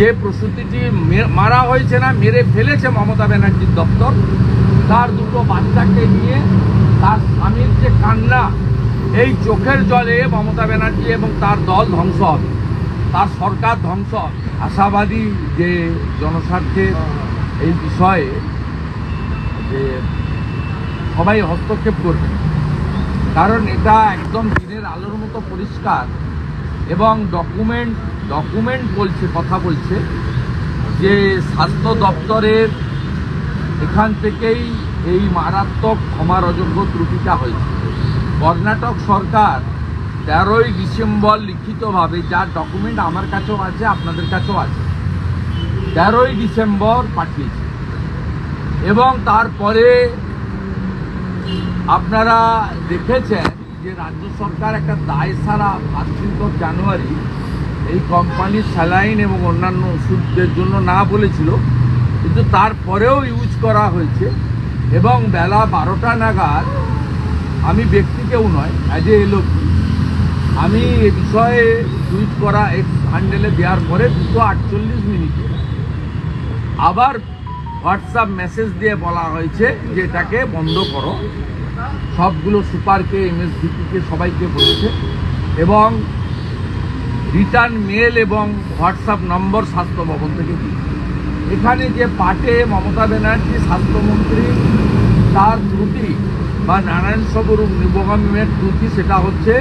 যে প্রসূতিটি মারা হয়েছে না, মেরে ফেলেছে মমতা ব্যানার্জির দপ্তর, তার দুটো বাচ্চাকে নিয়ে তার স্বামীর যে কান্না, এই চোখের জলে মমতা ব্যানার্জি এবং তার দল ধ্বংস হবে, তার সরকার ধ্বংস হবে। আশাবাদী যে জনস্বার্থের এই বিষয়ে যে সবাই হস্তক্ষেপ করবে, কারণ এটা একদম দিনের আলোর মতো পরিষ্কার। এবং ডকুমেন্ট ডকুমেন্ট বলছে, কথা বলছে যে স্বাস্থ্য দপ্তরের এখান থেকেই এই মারাত্মক ক্ষমার অযোগ্য ত্রুটিটা হয়েছে। কর্ণাটক সরকার তেরোই ডিসেম্বর লিখিতভাবে যার ডকুমেন্ট আমার কাছেও আছে, আপনাদের কাছেও আছে, তেরোই ডিসেম্বর পাঠিয়েছে। এবং তারপরে আপনারা দেখেছেন যে রাজ্য সরকার একটা দায় সারা ফার্স্ট জানুয়ারি এই কোম্পানির স্যালাইন এবং অন্যান্য ওষুধদের জন্য না বলেছিল, কিন্তু তারপরেও ইউজ করা হয়েছে এবং বেলা বারোটা নাগাদ আমি ব্যক্তি কেউ নয় অ্যাজ এ এলোপি আমি এ বিষয়ে টুইট করা এক্স হ্যান্ডেলে দেওয়ার পরে দুশো আটচল্লিশ মিনিটে আবার হোয়াটসঅ্যাপ মেসেজ দিয়ে বলা হয়েছে যে এটাকে বন্ধ করো। সবগুলো সুপারকে এমএসভিপিকে সবাইকে বলেছে। এবং রিটার্ন মেল এবং হোয়াটসঅ্যাপ নম্বর স্বাস্থ্য ভবন থেকে দিয়েছে। এখানে যে পাটে মমতা ব্যানার্জি, স্বাস্থ্যমন্ত্রী, তার ত্রুটি বা নারায়ণ স্বরূপ নিবগমের ত্রুটি, সেটা হচ্ছে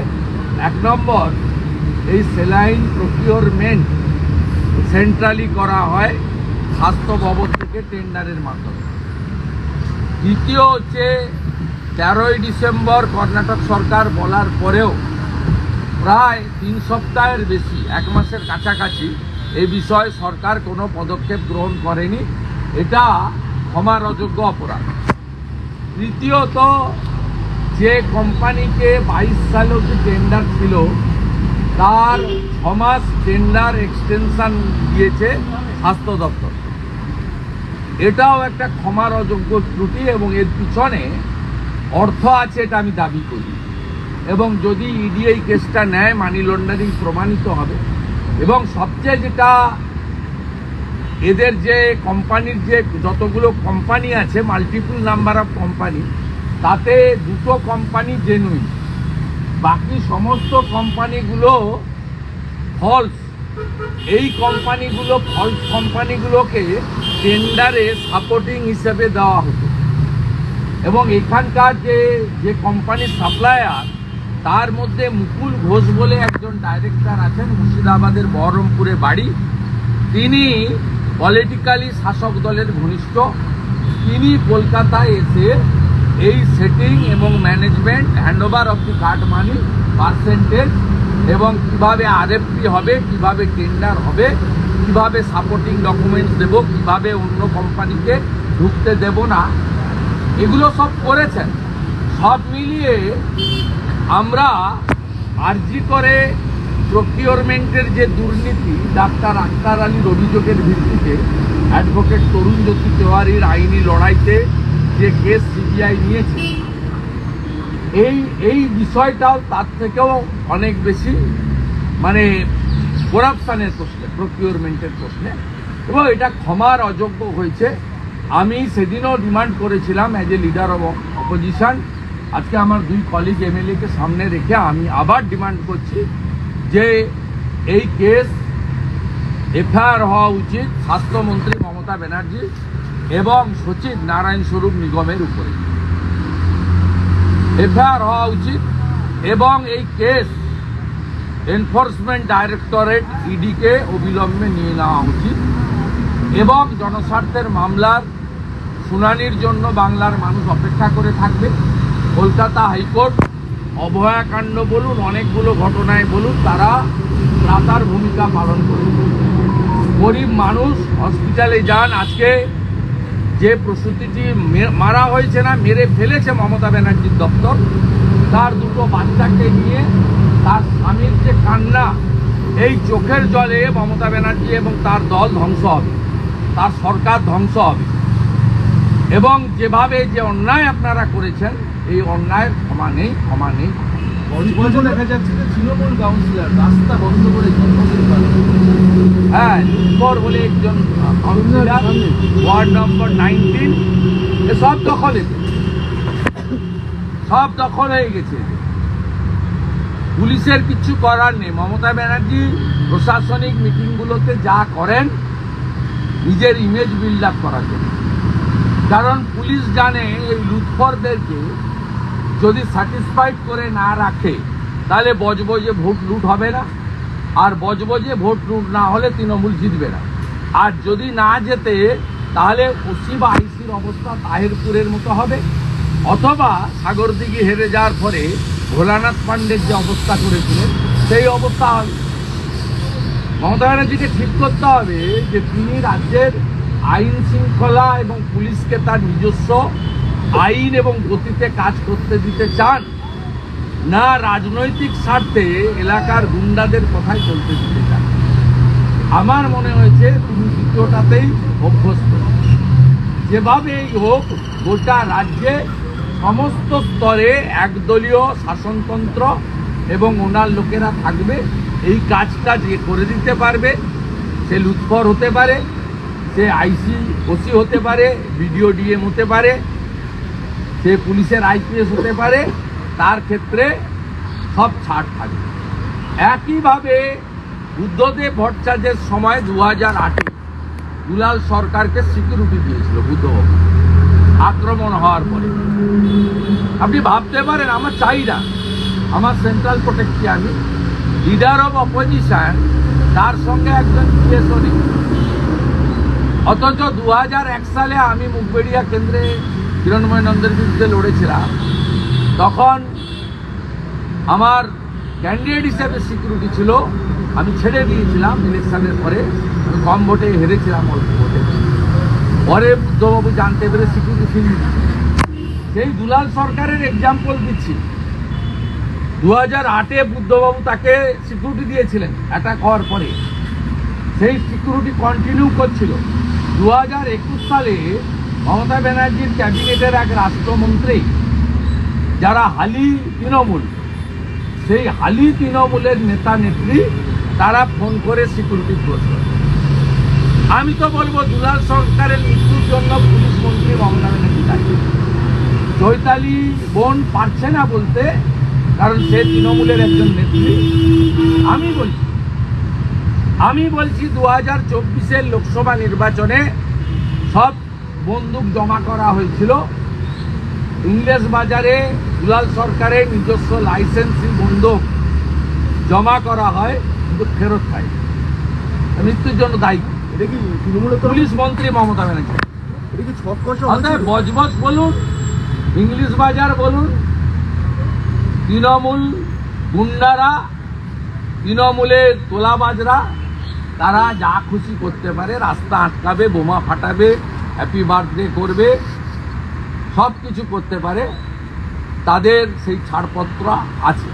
এক নম্বর, এই সেলাইন প্রকিওরমেন্ট সেন্ট্রালি করা হয় স্বাস্থ্য ভবন থেকে টেন্ডারের মাধ্যমে। দ্বিতীয় হচ্ছে তেরোই ডিসেম্বর কর্ণাটক সরকার বলার পরেও প্রায় তিন সপ্তাহের বেশি, এক মাসের কাছাকাছি এই বিষয়ে সরকার কোনো পদক্ষেপ গ্রহণ করেনি। এটা ক্ষমার অযোগ্য অপরাধ। তৃতীয়ত, যে কোম্পানিকে বাইশ সালে যে টেন্ডার ছিল, তার ছমাস টেন্ডার এক্সটেনশন দিয়েছে স্বাস্থ্য দপ্তর। এটাও একটা ক্ষমার অযোগ্য ত্রুটি এবং এর পিছনে অর্থ আছে এটা আমি দাবি করি। এবং যদি ইডি এই কেসটা নেয় মানি লন্ডারিং প্রমাণিত হবে। এবং সবচেয়ে যেটা এদের যে কোম্পানির যে যতগুলো কোম্পানি আছে মাল্টিপল নাম্বার অফ কোম্পানি তাতে দুটো কোম্পানি জেনুইন বাকি সমস্ত কোম্পানিগুলো ফলস এই কোম্পানিগুলো ফলস কোম্পানিগুলোকে টেন্ডারে সাপোর্টিং হিসেবে দেওয়া হতো। এবং এখানকার যে যে কোম্পানির সাপ্লায়ার তার মধ্যে মুকুল ঘোষ বলে একজন ডাইরেক্টর আছেন, মুর্শিদাবাদের বহরমপুরে বাড়ি। তিনি পলিটিক্যালি শাসক দলের ঘনিষ্ঠ। তিনি কলকাতায় এসে এই সেটিং এবং management handover of the card money percentage এবং কীভাবে আরএফপি হবে, কীভাবে টেন্ডার হবে, কীভাবে সাপোর্টিং ডকুমেন্টস দেব, কীভাবে অন্য কোম্পানিকে ঢুকতে দেব না এগুলো সব করেছেন। সব মিলিয়ে আমরা আর্জি করে প্রকিওরমেন্টের যে দুর্নীতি, ডাক্তার আক্তার আলীর অভিযোগের ভিত্তিতে অ্যাডভোকেট তরুণ জ্যোতি তেওয়ারির আইনি লড়াইতে যে কেস সিবিআই নিয়েছে, এই এই বিষয়টাও তার থেকেও অনেক বেশি মানে করাপশানের প্রশ্নে প্রকিওরমেন্টের প্রশ্নে। এবং এটা ক্ষমার অযোগ্য হয়েছে। আমি সেদিনও ডিমান্ড করেছিলাম as a leader of opposition আজকে আমার দুই কলিগ এমএলএকে সামনে রেখে আমি আবার ডিমান্ড করছি যে এই কেস এফআইআর হওয়া উচিত স্বাস্থ্যমন্ত্রী মমতা ব্যানার্জি এবং সচিব নারায়ণ স্বরূপ নিগমের উপরে। এফআইআর হওয়া উচিত এবং এই কেস এনফোর্সমেন্ট ডাইরেক্টরেট ইডিকে অবিলম্বে নিয়ে নেওয়া উচিত এবং জনস্বার্থের মামলার শুনানির জন্য বাংলার মানুষ অপেক্ষা করে থাকবে। কলকাতা হাইকোর্ট, অভয়াকাণ্ড বলুন, অনেকগুলো ঘটনায় বলুন, তারা ত্রাতার ভূমিকা পালন করবে। গরিব মানুষ হসপিটালে যান, আজকে যে প্রস্তুতিটি মারা হয়েছে না, মেরে ফেলেছে মমতা ব্যানার্জির দপ্তর, তার দুটো বাচ্চাকে নিয়ে তার স্বামীর যে কান্না, এই চোখের জলে মমতা ব্যানার্জি এবং তার দল ধ্বংস হবে। তার সরকার ধ্বংস হবে। এবং যেভাবে যে অন্যায় আপনারা করেছেন এই অন্যায়ের ক্ষমা নেই ক্ষমা নেই। দেখা যাচ্ছে যে তৃণমূল কাউন্সিলর রাস্তা বন্ধ করে হ্যাঁ বলে একজন ওয়ার্ড নম্বর নাইনটিন সব দখলে। সব দখল হয়ে গেছে। পুলিশের কিছু করার নেই। মমতা ব্যানার্জি প্রশাসনিক মিটিংগুলোতে যা করেন নিজের ইমেজ বিল্ড আপ করার জন্য। কারণ পুলিশ জানে এই লুৎফরদেরকে যদি স্যাটিসফাইড করে না রাখে, তাহলে বজবজে ভোট লুট হবে না। আর বজবজে ভোট লুট না হলে তৃণমূল জিতবে না। আর যদি না যেতে তাহলে ওসি বা আইসির অবস্থা তাহিরপুরের মতো হবে। অথবা সাগরদিঘি হেরে যাওয়ার পরে ভোলানাথ পাণ্ডের যে অবস্থা করেছিলেন, সেই অবস্থা হবে। মমতা ব্যানার্জিকে ঠিক করতে হবে যে তিনি রাজ্যের আইন শৃঙ্খলা এবং পুলিশকে তার নিজস্ব আইন এবং গতিতে কাজ করতে দিতে চান, না রাজনৈতিক স্বার্থে এলাকার গুন্ডাদের কথাই চলতে দিতে চান। আমার মনে হয়েছে তুমি দ্বিতীয়টাতেই অভ্যস্ত। যেভাবেই হোক, গোটা রাজ্যে সমস্ত স্তরে একদলীয় শাসনতন্ত্র এবং ওনার লোকেরা থাকবে, এই কাজটা যে করে দিতে পারবে, সে লুৎফর হতে পারে। সে আইসি ওসি হতে পারে, বিডিও, ডিএম হতে পারে, সে পুলিশের আইপিএস হতে পারে, তার ক্ষেত্রে সব ছাড় থাকবে। একইভাবে বুদ্ধদেব ভট্টাচার্যের সময় দু হাজার আটে দুলাল সরকারকে সিকিউরিটি দিয়েছিল বুদ্ধবাবু। আক্রমণ হওয়ার পরে। আপনি ভাবতে পারেন, আমার চাই না আমার সেন্ট্রাল প্রোটেক্টকে আমি? লিডার অফ অপোজিশন তার সঙ্গে একজন পিএসও নেই। অথচ দু সালে আমি মুখবেড়িয়া কেন্দ্রে হিরণময় নন্দের বিরুদ্ধে লড়েছিলাম। তখন আমার ক্যান্ডিডেট হিসেবে সিকিউরিটি ছিল। আমি ছেড়ে দিয়েছিলাম ইলেকশনের পরে। কম ভোটে হেরেছিলাম, অল্প ভোটে। পরে বুদ্ধবাবু জানতে পেরে সিকিউরিটি ফিরিয়ে সেই দুলাল সরকারের এক্সাম্পল দিচ্ছি। দু হাজার আটে বুদ্ধবাবু তাকে সিকিউরিটি দিয়েছিলেন অ্যাটাক হওয়ার পরে। সেই সিকিউরিটি কন্টিনিউ করছিল। দু হাজার একুশ সালে মমতা ব্যানার্জির ক্যাবিনেটের এক রাষ্ট্রমন্ত্রী, যারা হালি তৃণমূল, সেই হালি তৃণমূলের নেতা নেত্রী, তারা ফোন করে সিকিউরিটি প্রশ্ন আমি তো বলব, দুলাল সরকারের মৃত্যুর জন্য পুলিশ মন্ত্রী মমতা ব্যানার্জি দায়ী। চৈতালি বোন পারছে না বলতে, কারণ সে তৃণমূলের একজন নেত্রী। আমি বলছি আমি বলছি দু হাজার চব্বিশের লোকসভা নির্বাচনে সব বন্দুক জমা করা হয়েছিল। ইংরেজ বাজারে দুলাল সরকারের নিজস্ব লাইসেন্সি বন্দুক জমা করা হয় কিন্তু ফেরত পায় মৃত্যুর জন্য দায়ী। এটা কি পুলিশ মন্ত্রী মমতা ব্যানার্জি। বজবজ বলুন ইংলিশ বাজার বলুন তৃণমূল গুন্ডারা তৃণমূলের তোলা তোলাবাজরা তারা যা খুশি করতে পারে, রাস্তা আটকাবে, বোমা ফাটাবে হ্যাপি বার্থডে করবে সব কিছু করতে পারে। তাদের সেই ছাড়পত্র আছে।